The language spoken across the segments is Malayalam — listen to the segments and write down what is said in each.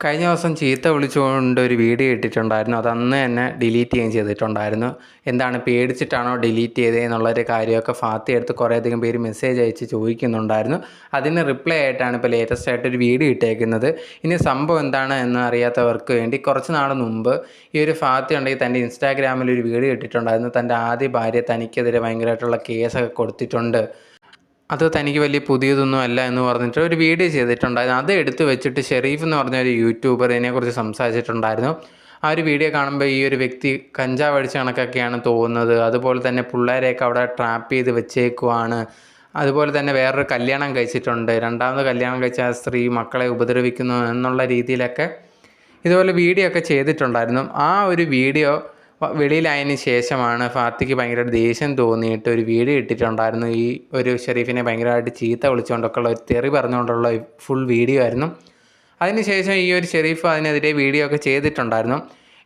കഴിഞ്ഞ ദിവസം ചീത്ത വിളിച്ചുകൊണ്ട് ഒരു വീഡിയോ ഇട്ടിട്ടുണ്ടായിരുന്നു. അത് അന്ന് തന്നെ ഡിലീറ്റ് ചെയ്യുകയും ചെയ്തിട്ടുണ്ടായിരുന്നു. എന്താണ് പേടിച്ചിട്ടാണോ ഡിലീറ്റ് ചെയ്തത് എന്നുള്ളൊരു കാര്യമൊക്കെ ഫാത്തി എടുത്ത് കുറേയധികം പേര് മെസ്സേജ് അയച്ച് ചോദിക്കുന്നുണ്ടായിരുന്നു. അതിന് റിപ്ലൈ ആയിട്ടാണ് ഇപ്പോൾ ലേറ്റസ്റ്റ് ആയിട്ട് ഒരു വീഡിയോ ഇട്ടേക്കുന്നത്. ഇനി സംഭവം എന്താണ് എന്ന് അറിയാത്തവർക്ക് വേണ്ടി കുറച്ച് നാൾ മുമ്പ് ഈ ഒരു ഫാത്തി ഉണ്ടെങ്കിൽ തന്റെ ഇൻസ്റ്റാഗ്രാമിൽ ഒരു വീഡിയോ ഇട്ടിട്ടുണ്ടായിരുന്നു. തന്റെ ആദ്യ ഭാര്യ തനിക്കെതിരെ ഭയങ്കരമായിട്ടുള്ള കേസൊക്കെ കൊടുത്തിട്ടുണ്ട്. അത് തനിക്ക് വലിയ പുതിയതൊന്നും അല്ല എന്ന് പറഞ്ഞിട്ട് ഒരു വീഡിയോ ചെയ്തിട്ടുണ്ടായിരുന്നു. അത് എടുത്തു വെച്ചിട്ട് ഷെരീഫ് എന്ന് പറഞ്ഞ ഒരു യൂട്യൂബർ ഇതിനെക്കുറിച്ച് സംസാരിച്ചിട്ടുണ്ടായിരുന്നു. ആ ഒരു വീഡിയോ കാണുമ്പോൾ ഈ ഒരു വ്യക്തി കഞ്ചാവ് അടിച്ച കണക്കൊക്കെയാണ് തോന്നുന്നത്. അതുപോലെ തന്നെ പിള്ളേരെയൊക്കെ അവിടെ ട്രാപ്പ് ചെയ്ത് വെച്ചേക്കുവാണ്. അതുപോലെ തന്നെ വേറൊരു കല്യാണം കഴിച്ചിട്ടുണ്ട്. രണ്ടാമത് കല്യാണം കഴിച്ച ആ സ്ത്രീ മക്കളെ ഉപദ്രവിക്കുന്നു എന്നുള്ള രീതിയിലൊക്കെ ഇതുപോലെ വീഡിയോ ഒക്കെ ചെയ്തിട്ടുണ്ടായിരുന്നു. ആ ഒരു വീഡിയോ വെളിയിലായതിന് ശേഷമാണ് ഫാത്തിക്ക് ഭയങ്കരമായിട്ട് ദേഷ്യം തോന്നിയിട്ട് ഒരു വീഡിയോ ഇട്ടിട്ടുണ്ടായിരുന്നു. ഈ ഒരു ഷെരീഫിനെ ഭയങ്കരമായിട്ട് ചീത്ത വിളിച്ചുകൊണ്ടൊക്കെ ഉള്ള ഒരു തെറി പറഞ്ഞുകൊണ്ടുള്ള ഫുൾ വീഡിയോ ആയിരുന്നു. അതിനുശേഷം ഈ ഒരു ഷെരീഫ് അതിനെതിരെ വീഡിയോ ഒക്കെ ചെയ്തിട്ടുണ്ടായിരുന്നു.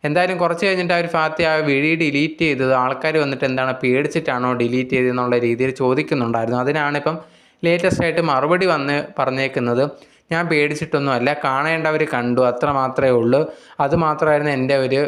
എന്തായാലും കുറച്ച് കഴിഞ്ഞിട്ട് അവർ ഫാത്തി ആ വീഡിയോ ഡിലീറ്റ് ചെയ്തത് ആൾക്കാർ വന്നിട്ട് എന്താണ് പേടിച്ചിട്ടാണോ ഡിലീറ്റ് ചെയ്തതെന്നുള്ള രീതിയിൽ ചോദിക്കുന്നുണ്ടായിരുന്നു. അതിനാണ് ഇപ്പം ലേറ്റസ്റ്റ് ആയിട്ട് മറുപടി വന്ന് പറഞ്ഞേക്കുന്നത്. ഞാൻ പേടിച്ചിട്ടൊന്നും അല്ല കാണേണ്ടവർ കണ്ടു അത്ര മാത്രമേ ഉള്ളൂ. അതുമാത്രമായിരുന്നു എന്റെ ഒരു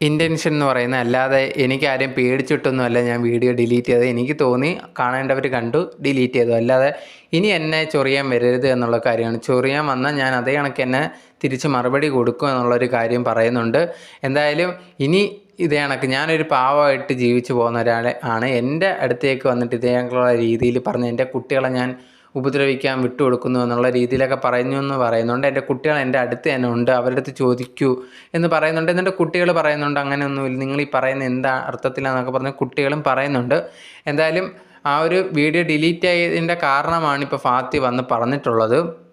ഇന്റൻഷൻ എന്ന് പറയുന്നത് അല്ലാതെ എനിക്ക് ആരെയും പേടിച്ചിട്ടൊന്നുമല്ല ഞാൻ വീഡിയോ ഡിലീറ്റ് ചെയ്തത്. എനിക്ക് തോന്നി കാണേണ്ടവർ കണ്ടു ഡിലീറ്റ് ചെയ്തു. അല്ലാതെ ഇനി എന്നെ ചൊറിയാൻ വരരുത് എന്നുള്ള കാര്യമാണ്. ചൊറിയാൻ വന്നാൽ ഞാൻ അതേ കണക്ക് എന്നെ തിരിച്ച് മറുപടി കൊടുക്കും എന്നുള്ളൊരു കാര്യം പറയുന്നുണ്ട്. എന്തായാലും ഇനി ഇതേ കണക്ക് ഞാനൊരു പാവമായിട്ട് ജീവിച്ചു പോകുന്ന ഒരാളെ ആണ് എന്റെ അടുത്തേക്ക് വന്നിട്ട് ഇതേ കണക്കുള്ള രീതിയിൽ പറഞ്ഞ് എന്റെ കുട്ടികളെ ഞാൻ ഉപദ്രവിക്കാൻ വിട്ടുകൊടുക്കുന്നു എന്നുള്ള രീതിയിലൊക്കെ പറയുന്നു എന്ന് പറയുന്നുണ്ട്. എന്റെ കുട്ടികൾ എന്റെ അടുത്ത് തന്നെ ഉണ്ട്. അവരുടെ അടുത്ത് ചോദിക്കൂ എന്ന് പറയുന്നുണ്ട്. എന്നിട്ട് കുട്ടികൾ പറയുന്നുണ്ട് അങ്ങനെയൊന്നുമില്ല. നിങ്ങൾ ഈ പറയുന്ന എന്താ അർത്ഥത്തിലാണെന്നൊക്കെ പറഞ്ഞ് കുട്ടികളും പറയുന്നുണ്ട്. എന്തായാലും ആ ഒരു വീഡിയോ ഡിലീറ്റ് ആയതിന്റെ കാരണമാണ് ഇപ്പോൾ ഫാത്തി വന്ന് പറഞ്ഞിട്ടുള്ളത്.